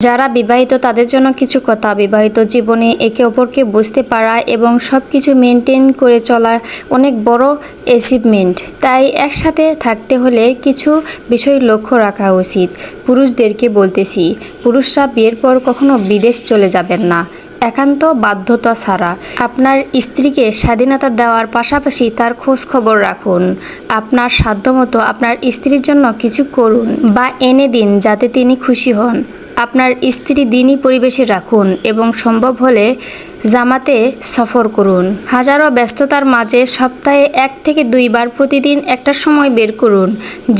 যারা বিবাহিত, তাদের জন্য কিছু কথা। বিবাহিত জীবনে একে অপরকে বুঝতে পারা এবং সব কিছু মেনটেন করে চলা অনেক বড় অ্যাচিভমেন্ট তাই একসাথে থাকতে হলে কিছু বিষয় লক্ষ্য রাখা উচিত। পুরুষদেরকে বলতেছি, পুরুষরা বিয়ের পর কখনো বিদেশ চলে যাবেন না। একান্ত বাধ্যতা ছাড়া। আপনার স্ত্রীকে স্বাধীনতা দেওয়ার পাশাপাশি তার খোঁজ খবর রাখুন। আপনার সাধ্যমতো আপনার স্ত্রীর জন্য কিছু করুন বা এনে দিন যাতে তিনি খুশি হন। আপনার স্ত্রী দিনই পরিবেশে রাখুন এবং সম্ভব হলে জামাতে সফর করুন। হাজারো ব্যস্ততার মাঝে সপ্তাহে এক থেকে দুইবার প্রতিদিন একটা সময় বের করুন,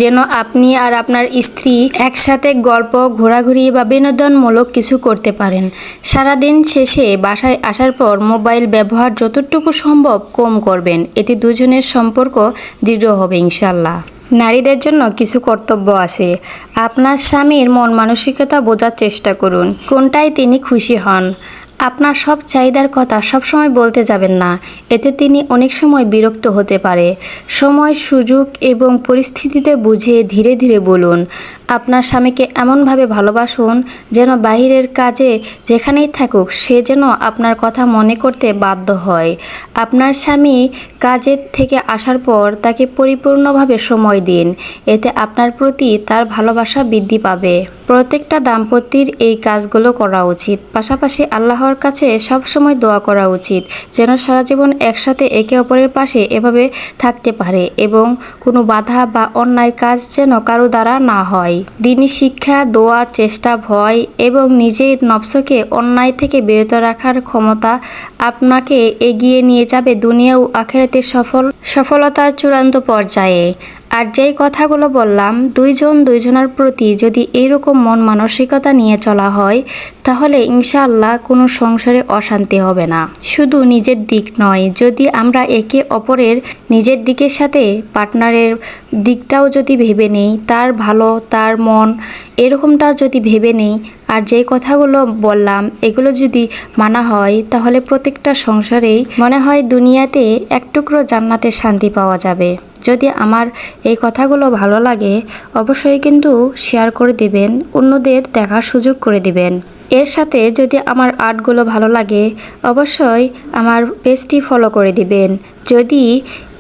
যেন আপনি আর আপনার স্ত্রী একসাথে গল্প, ঘোরাঘুরি বা বিনোদনমূলক কিছু করতে পারেন। সারাদিন শেষে বাসায় আসার পর মোবাইল ব্যবহার যতটুকু সম্ভব কম করবেন। এতে দুজনের সম্পর্ক দৃঢ় হবে ইনশাল্লাহ নারীদের জন্য কিছু কর্তব্য আছে। আপনার স্বামীর মন মানসিকতা বোঝার চেষ্টা করুন। কোনটায় তিনি খুশি হন? আপনার সব চাহিদার কথা সবসময় বলতে যাবেন না। এতে তিনি অনেক সময় বিরক্ত হতে পারে। সময়, সুযোগ এবং পরিস্থিতিতে বুঝে ধীরে ধীরে বলুন আপনার স্বামীকে এমনভাবে ভালোবাসুন যেন বাহিরের কাজে যেখানেই থাকুক সে যেন আপনার কথা মনে করতে বাধ্য হয়। আপনার স্বামী কাজের থেকে আসার পর তাকে পরিপূর্ণভাবে সময় দিন, এতে আপনার প্রতি তার ভালোবাসা বৃদ্ধি পাবে। প্রত্যেকটা দাম্পত্যের এই কাজগুলো করা উচিত। পাশাপাশি আল্লাহর কাছে সবসময় দোয়া করা উচিত যেন সারা জীবন একসাথে একে অপরের পাশে এভাবে থাকতে পারে এবং কোনো বাধা বা অন্যায় কাজ যেন কারও দ্বারা না হয়। দিনই শিক্ষা, দোয়া, চেষ্টা, ভয় এবং নিজের নবসকে অন্যায় থেকে বিরত রাখার ক্ষমতা আপনাকে এগিয়ে নিয়ে যাবে দুনিয়া ও আখেরাতের সফল, সফলতার চূড়ান্ত পর্যায়ে। আর যেই কথাগুলো বললাম, দুইজন দুইজনের প্রতি যদি এইরকম মন মানসিকতা নিয়ে চলা হয়, তাহলে ইনশাআল্লাহ কোনো সংসারে অশান্তি হবে না। শুধু নিজের দিক নয়, যদি আমরা একে অপরের নিজের দিকের সাথে পার্টনারের দিকটাও যদি ভেবে নেই, তার ভালো, তার মন, এরকমটা যদি ভেবে নেই, আর যে কথাগুলো বললাম, এগুলো যদি মানা হয়, তাহলে প্রত্যেকটা সংসারেই মনে হয় দুনিয়াতে এক টুকরো জান্নাতের শান্তি পাওয়া যাবে। যদি আমার এই কথাগুলো ভালো লাগে, অবশ্যই কিন্তু শেয়ার করে দিবেন, অন্যদের দেখার সুযোগ করে দিবেন। এর সাথে যদি আমার আর্টগুলো ভালো লাগে, অবশ্যই আমার পেজটি ফলো করে দিবেন। যদি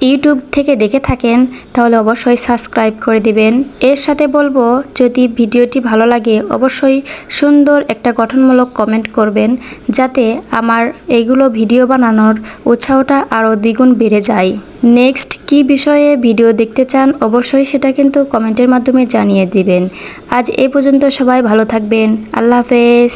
ইউটিউব থেকে দেখে থাকেন, তাহলে অবশ্যই সাবস্ক্রাইব করে দিবেন। এর সাথে বলব, যদি ভিডিওটি ভালো লাগে, অবশ্যই সুন্দর একটা গঠনমূলক কমেন্ট করবেন, যাতে আমার এইগুলো ভিডিও বানানোর উৎসাহটা আরও দ্বিগুণ বেড়ে যায়। নেক্সট, কি বিষয়ে ভিডিও দেখতে চান, অবশ্যই সেটা কিন্তু কমেন্টের মাধ্যমে জানিয়ে দিবেন। আজ এ পর্যন্ত সবাই ভালো থাকবেন। আল্লাহ হাফেজ।